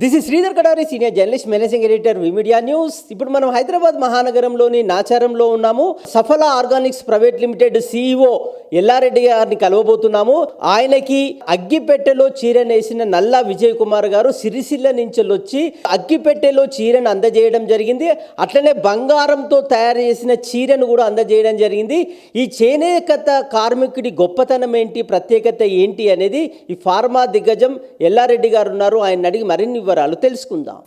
This is Sridhar Kadari senior journalist managing editor media news ఇప్పుడు మనం హైదరాబాద్ మహానగరంలోని నాచారంలో ఉన్నాము. Saphala organics private limited CEO Yellareddy గారిని కలవబోతున్నాము. ఆయనకి అగ్గిపెట్టెలో చీరనేసిన నల్లా విజయ్ కుమార్ గారు సిరిసిల్ల నుంచి వచ్చి అగ్గిపెట్టెలో చీరను అందజేయడం జరిగింది. అట్లనే బంగారంతో తయారు చేసిన చీరను కూడా అందజేయడం జరిగింది. ఈ చేనేత కార్మికుడి గొప్పతనం ఏంటి ప్రత్యేకత ఏంటి అనేది ఈ ఫార్మా దిగ్గజం ఎల్లారెడ్డి గారు ఉన్నారు. ఆయన అడిగి మరిన్ని వివరాలు తెలుసుకుందాం.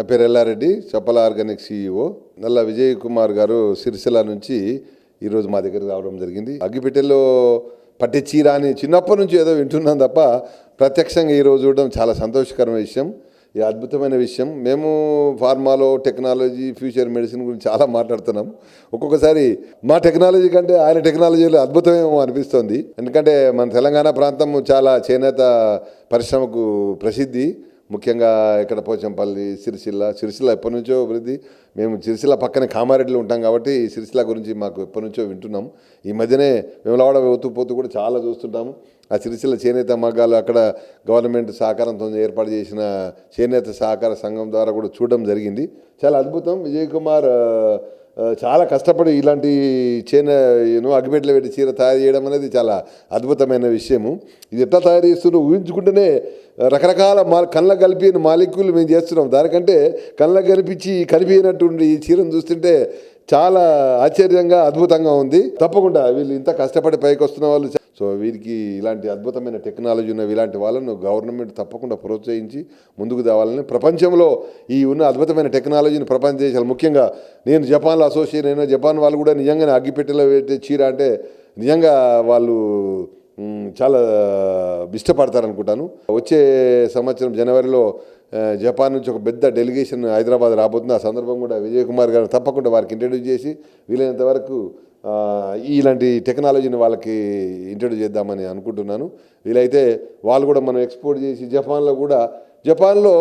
నా పేరు ఎల్లారెడ్డి చప్పల ఆర్గానిక్ సీఈఓ నల్ల విజయ్ కుమార్ గారు సిరిసిల్ల నుంచి ఈరోజు మా దగ్గరికి రావడం జరిగింది. అగ్గిపెట్టెలో పట్టే చీర అని చిన్నప్పటి నుంచి ఏదో వింటున్నాం తప్ప ప్రత్యక్షంగా ఈరోజు చూడడం చాలా సంతోషకరమైన విషయం. ఈ అద్భుతమైన విషయం. మేము ఫార్మాలో టెక్నాలజీ ఫ్యూచర్ మెడిసిన్ గురించి చాలా మాట్లాడుతున్నాం. ఒక్కొక్కసారి మా టెక్నాలజీ కంటే ఆయన టెక్నాలజీలో అద్భుతమేమో అనిపిస్తుంది. ఎందుకంటే మన తెలంగాణ ప్రాంతం చాలా చేనేత పరిశ్రమకు ప్రసిద్ధి. ముఖ్యంగా ఇక్కడ పోచంపల్లి సిరిసిల్ల. సిరిసిల్ల ఎప్పటి నుంచో అభివృద్ధి. మేము సిరిసిల్ల పక్కనే కామారెడ్డిలో ఉంటాం కాబట్టి సిరిసిల్ల గురించి మాకు ఎప్పటి నుంచో వింటున్నాం. ఈ మధ్యనే విమలవాడ పోతూ పోతూ కూడా చాలా చూస్తుంటాము. ఆ సిరిసిల్ల చేనేత మగ్గాలు అక్కడ గవర్నమెంట్ సహకారంతో ఏర్పాటు చేసిన చేనేత సహకార సంఘం ద్వారా కూడా చూడడం జరిగింది. చాలా అద్భుతం. విజయ్ కుమార్ చాలా కష్టపడి ఇలాంటి చేన యూనో అగ్గిపెట్టెలు పెట్టి చీర తయారు చేయడం అనేది చాలా అద్భుతమైన విషయము. ఇది ఎట్లా తయారు చేస్తున్నారో? ఊహించుకుంటేనే రకరకాల మా కళ్ళ కలిపిన మాలిక్యూలు మేము చేస్తున్నాం. దానికంటే కళ్ళ కనిపించి కనిపించినట్టుండి ఈ చీరను చూస్తుంటే చాలా ఆశ్చర్యంగా అద్భుతంగా ఉంది. తప్పకుండా వీళ్ళు ఇంత కష్టపడి పైకి వస్తున్న వాళ్ళు సో వీరికి ఇలాంటి అద్భుతమైన టెక్నాలజీ ఉన్న ఇలాంటి వాళ్ళను గవర్నమెంట్ తప్పకుండా ప్రోత్సహించి ముందుకు తేవాలని ప్రపంచంలో ఈ ఉన్న అద్భుతమైన టెక్నాలజీని ప్రపంచ దేశాలు ముఖ్యంగా నేను జపాన్లో అసోసియేట్ అయినా జపాన్ వాళ్ళు కూడా నిజంగానే అగ్గిపెట్టెలో పెట్టే చీర అంటే నిజంగా వాళ్ళు చాలా ఇష్టపడతారు అనుకుంటాను వచ్చే సంవత్సరం జనవరిలో జపాన్ నుంచి ఒక పెద్ద డెలిగేషన్ హైదరాబాద్ రాబోతుంది. ఆ సందర్భం కూడా విజయ్ కుమార్ గారు తప్పకుండా వారికి ఇంట్రడ్యూస్ చేసి వీలైనంత వరకు ఇలాంటి టెక్నాలజీని వాళ్ళకి ఇంట్రడ్యూస్ చేద్దామని అనుకుంటున్నాను. వీలైతే వాళ్ళు కూడా మనం ఎక్స్పోర్ట్ చేసి జపాన్లో కూడా జపాన్లో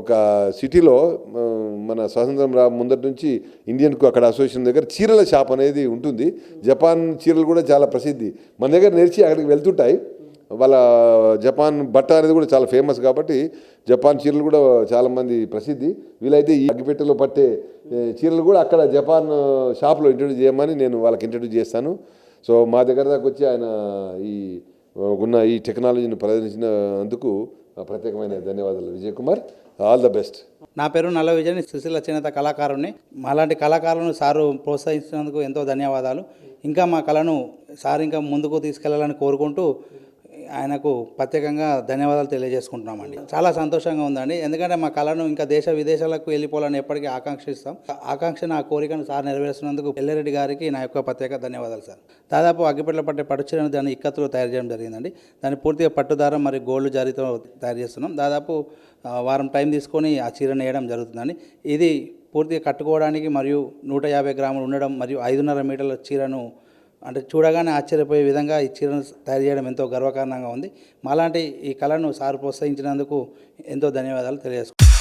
ఒక సిటీలో మన స్వాతంత్రం రా ముందటి నుంచి ఇండియన్కు అక్కడ అసోసియేషన్ దగ్గర చీరల షాప్ అనేది ఉంటుంది. జపాన్ చీరలు కూడా చాలా ప్రసిద్ధి. మన దగ్గర నేర్చి అక్కడికి వెళ్తుంటాయి. వాళ్ళ జపాన్ బట్ట అనేది కూడా చాలా ఫేమస్ కాబట్టి జపాన్ చీరలు కూడా చాలామంది ప్రసిద్ధి. వీలైతే ఈ అగ్గిపెట్టెలో పట్టే చీరలు కూడా అక్కడ జపాన్ షాప్లో ఇంట్రడ్యూస్ చేయమని నేను వాళ్ళకి ఇంట్రడ్యూస్ చేస్తాను. సో మా దగ్గర దాకా వచ్చి ఆయన ఈ ఉన్న ఈ టెక్నాలజీని ప్రదర్శించినందుకు ప్రత్యేకమైన ధన్యవాదాలు. Vijay Kumar all the best. నా పేరు నల్ల విజయ్ సుశీల చేనేత కళాకారుని మాలాంటి కళాకారులను సారు ప్రోత్సహించినందుకు ఎంతో ధన్యవాదాలు. ఇంకా మా కళను సార్ ఇంకా ముందుకు తీసుకెళ్ళాలని కోరుకుంటూ ఆయనకు ప్రత్యేకంగా ధన్యవాదాలు తెలియజేసుకుంటున్నామండి. చాలా సంతోషంగా ఉందండి. ఎందుకంటే మా కళను ఇంకా దేశ విదేశాలకు వెళ్ళిపోవాలని ఎప్పటికీ ఆకాంక్షిస్తాం. ఆకాంక్ష నా కోరికను సార్ నెరవేర్చినందుకు ఎల్లారెడ్డి గారికి నా యొక్క ప్రత్యేక ధన్యవాదాలు సార్. దాదాపు అగ్గిపెట్ల పట్టే పట్టుచీరను దాన్ని ఇక్కత్తులో తయారు చేయడం జరిగిందండి. దాన్ని పూర్తిగా పట్టుదారం మరియు గోల్డ్ జారీతో తయారు చేస్తున్నాం. దాదాపు వారం టైం తీసుకొని ఆ చీరను వేయడం జరుగుతుందండి. ఇది పూర్తిగా కట్టుకోవడానికి మరియు నూట యాభై గ్రాములు ఉండడం మరియు ఐదున్నర మీటర్ల చీరను అంటే చూడగానే ఆశ్చర్యపోయే విధంగా ఈ చీరను తయారు చేయడం ఎంతో గర్వకారణంగా ఉంది. మాలాంటి ఈ కళను సార్ ప్రోత్సహించినందుకు ఎంతో ధన్యవాదాలు తెలియజేసుకుంటాను